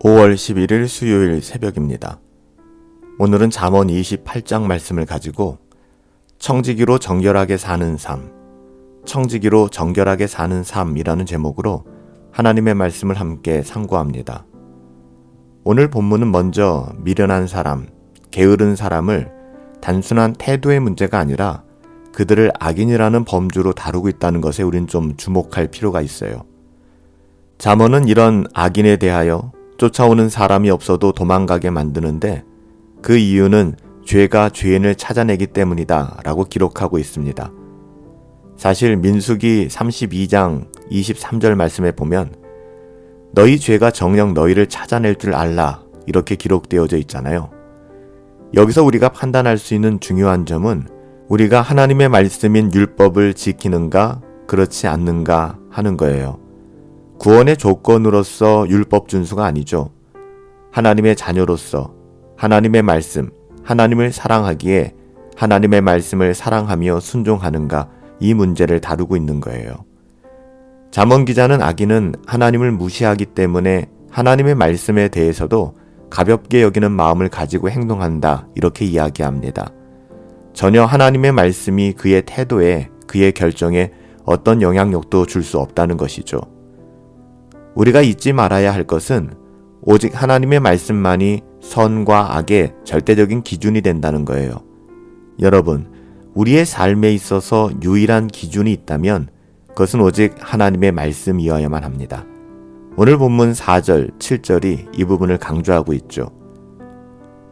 5월 11일 수요일 새벽입니다. 오늘은 잠언 28장 말씀을 가지고 청지기로 정결하게 사는 삶, 청지기로 정결하게 사는 삶이라는 제목으로 하나님의 말씀을 함께 상고합니다. 오늘 본문은 먼저 미련한 사람, 게으른 사람을 단순한 태도의 문제가 아니라 그들을 악인이라는 범주로 다루고 있다는 것에 우린 좀 주목할 필요가 있어요. 잠언은 이런 악인에 대하여 쫓아오는 사람이 없어도 도망가게 만드는데 그 이유는 죄가 죄인을 찾아내기 때문이다 라고 기록하고 있습니다. 사실 민수기 32장 23절 말씀에 보면 너희 죄가 정녕 너희를 찾아낼 줄 알라 이렇게 기록되어져 있잖아요. 여기서 우리가 판단할 수 있는 중요한 점은 우리가 하나님의 말씀인 율법을 지키는가 그렇지 않는가 하는 거예요. 구원의 조건으로서 율법 준수가 아니죠. 하나님의 자녀로서 하나님의 말씀, 하나님을 사랑하기에 하나님의 말씀을 사랑하며 순종하는가 이 문제를 다루고 있는 거예요. 잠언 기자는 아기는 하나님을 무시하기 때문에 하나님의 말씀에 대해서도 가볍게 여기는 마음을 가지고 행동한다 이렇게 이야기합니다. 전혀 하나님의 말씀이 그의 태도에 그의 결정에 어떤 영향력도 줄 수 없다는 것이죠. 우리가 잊지 말아야 할 것은 오직 하나님의 말씀만이 선과 악의 절대적인 기준이 된다는 거예요. 여러분, 우리의 삶에 있어서 유일한 기준이 있다면 그것은 오직 하나님의 말씀이어야만 합니다. 오늘 본문 4절, 7절이 이 부분을 강조하고 있죠.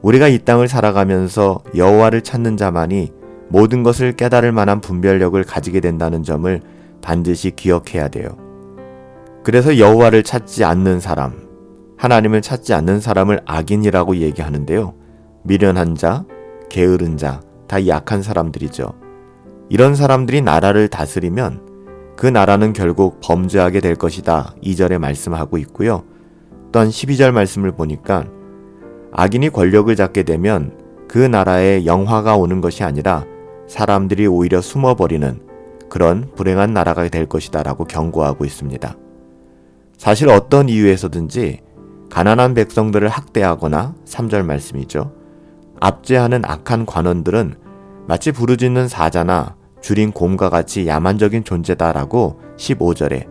우리가 이 땅을 살아가면서 여호와를 찾는 자만이 모든 것을 깨달을 만한 분별력을 가지게 된다는 점을 반드시 기억해야 돼요. 그래서 여호와를 찾지 않는 사람, 하나님을 찾지 않는 사람을 악인이라고 얘기하는데요. 미련한 자, 게으른 자, 다 약한 사람들이죠. 이런 사람들이 나라를 다스리면 그 나라는 결국 범죄하게 될 것이다. 2절에 말씀하고 있고요. 또한 12절 말씀을 보니까 악인이 권력을 잡게 되면 그 나라에 영화가 오는 것이 아니라 사람들이 오히려 숨어버리는 그런 불행한 나라가 될 것이다 라고 경고하고 있습니다. 사실 어떤 이유에서든지 가난한 백성들을 학대하거나 3절 말씀이죠. 압제하는 악한 관원들은 마치 부르짖는 사자나 줄인 곰과 같이 야만적인 존재다라고 15절에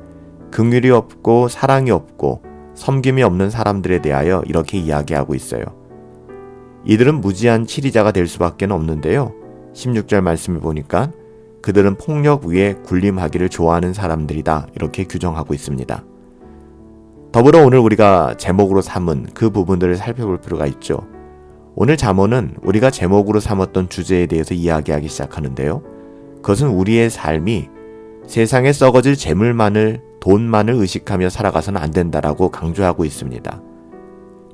긍휼이 없고 사랑이 없고 섬김이 없는 사람들에 대하여 이렇게 이야기하고 있어요. 이들은 무지한 치리자가 될 수밖에 없는데요. 16절 말씀을 보니까 그들은 폭력 위에 군림하기를 좋아하는 사람들이다. 이렇게 규정하고 있습니다. 더불어 오늘 우리가 제목으로 삼은 그 부분들을 살펴볼 필요가 있죠. 오늘 잠언은 우리가 제목으로 삼았던 주제에 대해서 이야기하기 시작하는데요. 그것은 우리의 삶이 세상에 썩어질 재물만을 돈만을 의식하며 살아가서는 안 된다라고 강조하고 있습니다.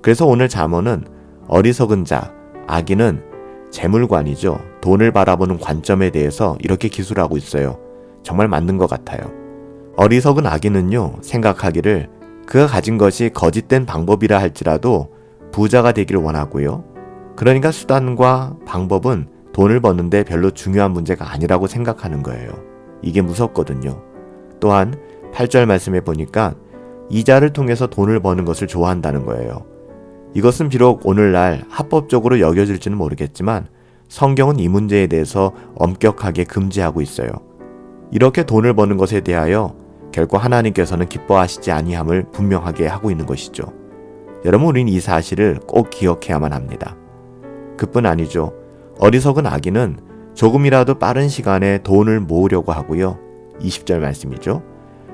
그래서 오늘 잠언은 어리석은 자, 아기는 재물관이죠. 돈을 바라보는 관점에 대해서 이렇게 기술하고 있어요. 정말 맞는 것 같아요. 어리석은 아기는요, 생각하기를 그가 가진 것이 거짓된 방법이라 할지라도 부자가 되기를 원하고요. 그러니까 수단과 방법은 돈을 버는데 별로 중요한 문제가 아니라고 생각하는 거예요. 이게 무섭거든요. 또한 8절 말씀에 보니까 이자를 통해서 돈을 버는 것을 좋아한다는 거예요. 이것은 비록 오늘날 합법적으로 여겨질지는 모르겠지만 성경은 이 문제에 대해서 엄격하게 금지하고 있어요. 이렇게 돈을 버는 것에 대하여 결코 하나님께서는 기뻐하시지 아니함을 분명하게 하고 있는 것이죠. 여러분 우리는 이 사실을 꼭 기억해야만 합니다. 그뿐 아니죠. 어리석은 아기는 조금이라도 빠른 시간에 돈을 모으려고 하고요. 20절 말씀이죠.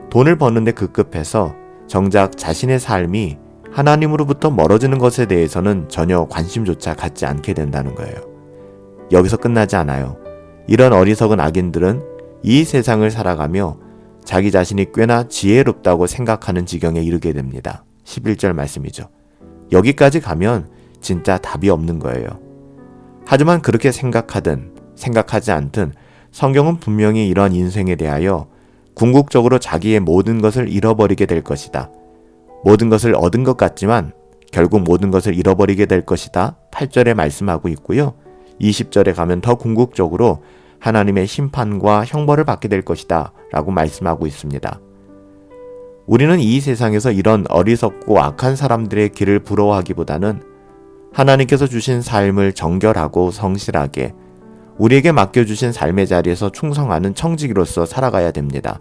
돈을 버는데 급급해서 정작 자신의 삶이 하나님으로부터 멀어지는 것에 대해서는 전혀 관심조차 갖지 않게 된다는 거예요. 여기서 끝나지 않아요. 이런 어리석은 악인들은 이 세상을 살아가며 자기 자신이 꽤나 지혜롭다고 생각하는 지경에 이르게 됩니다. 11절 말씀이죠. 여기까지 가면 진짜 답이 없는 거예요. 하지만 그렇게 생각하든 생각하지 않든 성경은 분명히 이러한 인생에 대하여 궁극적으로 자기의 모든 것을 잃어버리게 될 것이다. 모든 것을 얻은 것 같지만 결국 모든 것을 잃어버리게 될 것이다. 8절에 말씀하고 있고요. 20절에 가면 더 궁극적으로 하나님의 심판과 형벌을 받게 될 것이다. 라고 말씀하고 있습니다. 우리는 이 세상에서 이런 어리석고 악한 사람들의 길을 부러워하기보다는 하나님께서 주신 삶을 정결하고 성실하게 우리에게 맡겨주신 삶의 자리에서 충성하는 청지기로서 살아가야 됩니다.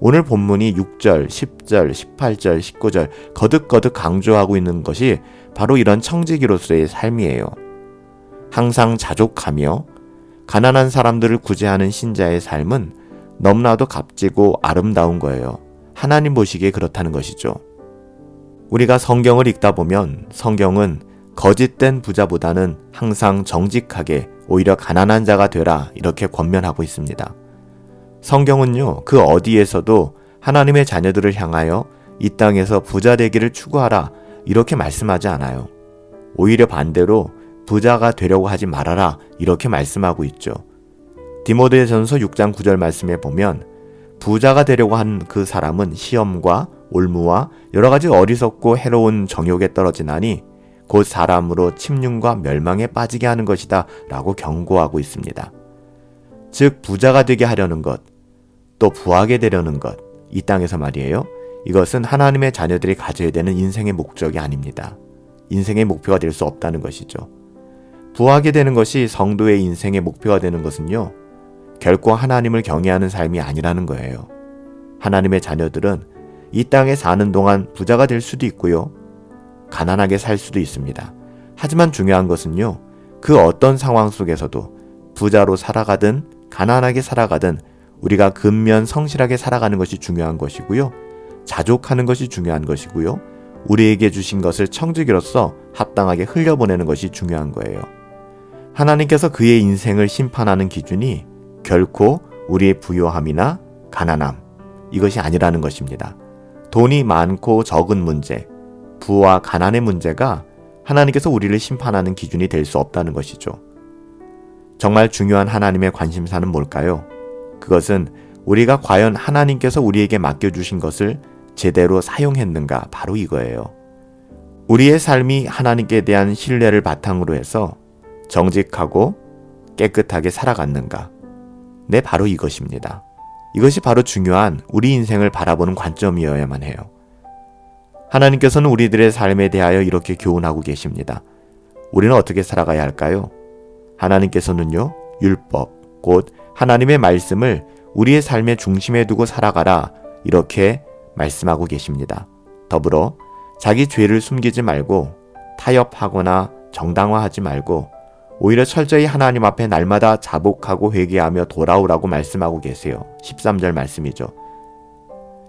오늘 본문이 6절, 10절, 18절, 19절 거듭거듭 강조하고 있는 것이 바로 이런 청지기로서의 삶이에요. 항상 자족하며 가난한 사람들을 구제하는 신자의 삶은 너무나도 값지고 아름다운 거예요. 하나님 보시기에 그렇다는 것이죠. 우리가 성경을 읽다 보면 성경은 거짓된 부자보다는 항상 정직하게 오히려 가난한 자가 되라 이렇게 권면하고 있습니다. 성경은요, 그 어디에서도 하나님의 자녀들을 향하여 이 땅에서 부자 되기를 추구하라 이렇게 말씀하지 않아요. 오히려 반대로 부자가 되려고 하지 말아라 이렇게 말씀하고 있죠. 디모데전서 6장 9절 말씀에 보면 부자가 되려고 한 그 사람은 시험과 올무와 여러 가지 어리석고 해로운 정욕에 떨어지나니 곧 사람으로 침륜과 멸망에 빠지게 하는 것이다 라고 경고하고 있습니다. 즉 부자가 되게 하려는 것, 또 부하게 되려는 것, 이 땅에서 말이에요. 이것은 하나님의 자녀들이 가져야 되는 인생의 목적이 아닙니다. 인생의 목표가 될 수 없다는 것이죠. 부하게 되는 것이 성도의 인생의 목표가 되는 것은요. 결코 하나님을 경외하는 삶이 아니라는 거예요. 하나님의 자녀들은 이 땅에 사는 동안 부자가 될 수도 있고요. 가난하게 살 수도 있습니다. 하지만 중요한 것은요. 그 어떤 상황 속에서도 부자로 살아가든 가난하게 살아가든 우리가 근면 성실하게 살아가는 것이 중요한 것이고요. 자족하는 것이 중요한 것이고요. 우리에게 주신 것을 청지기로서 합당하게 흘려보내는 것이 중요한 거예요. 하나님께서 그의 인생을 심판하는 기준이 결코 우리의 부요함이나 가난함, 이것이 아니라는 것입니다. 돈이 많고 적은 문제, 부와 가난의 문제가 하나님께서 우리를 심판하는 기준이 될 수 없다는 것이죠. 정말 중요한 하나님의 관심사는 뭘까요? 그것은 우리가 과연 하나님께서 우리에게 맡겨주신 것을 제대로 사용했는가 바로 이거예요. 우리의 삶이 하나님께 대한 신뢰를 바탕으로 해서 정직하고 깨끗하게 살아갔는가. 네, 바로 이것입니다. 이것이 바로 중요한 우리 인생을 바라보는 관점이어야만 해요. 하나님께서는 우리들의 삶에 대하여 이렇게 교훈하고 계십니다. 우리는 어떻게 살아가야 할까요? 하나님께서는요, 율법, 곧 하나님의 말씀을 우리의 삶의 중심에 두고 살아가라, 이렇게 말씀하고 계십니다. 더불어 자기 죄를 숨기지 말고 타협하거나 정당화하지 말고 오히려 철저히 하나님 앞에 날마다 자복하고 회개하며 돌아오라고 말씀하고 계세요. 13절 말씀이죠.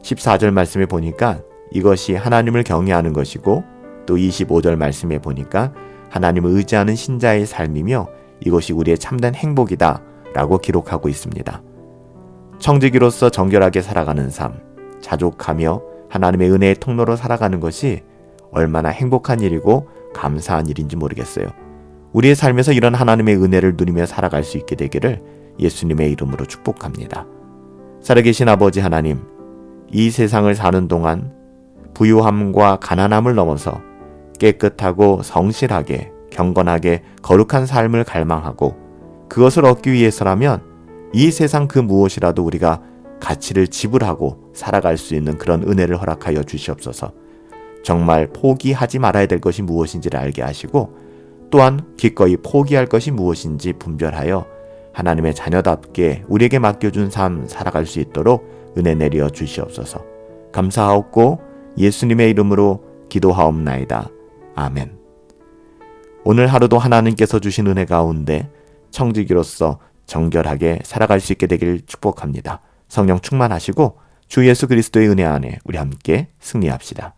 14절 말씀에 보니까 이것이 하나님을 경외하는 것이고 또 25절 말씀에 보니까 하나님을 의지하는 신자의 삶이며 이것이 우리의 참된 행복이다 라고 기록하고 있습니다. 청지기로서 정결하게 살아가는 삶, 자족하며 하나님의 은혜의 통로로 살아가는 것이 얼마나 행복한 일이고 감사한 일인지 모르겠어요. 우리의 삶에서 이런 하나님의 은혜를 누리며 살아갈 수 있게 되기를 예수님의 이름으로 축복합니다. 살아계신 아버지 하나님, 이 세상을 사는 동안 부유함과 가난함을 넘어서 깨끗하고 성실하게 경건하게 거룩한 삶을 갈망하고 그것을 얻기 위해서라면 이 세상 그 무엇이라도 우리가 가치를 지불하고 살아갈 수 있는 그런 은혜를 허락하여 주시옵소서. 정말 포기하지 말아야 될 것이 무엇인지를 알게 하시고 또한 기꺼이 포기할 것이 무엇인지 분별하여 하나님의 자녀답게 우리에게 맡겨준 삶 살아갈 수 있도록 은혜 내려 주시옵소서. 감사하옵고 예수님의 이름으로 기도하옵나이다. 아멘. 오늘 하루도 하나님께서 주신 은혜 가운데 청지기로서 정결하게 살아갈 수 있게 되길 축복합니다. 성령 충만하시고 주 예수 그리스도의 은혜 안에 우리 함께 승리합시다.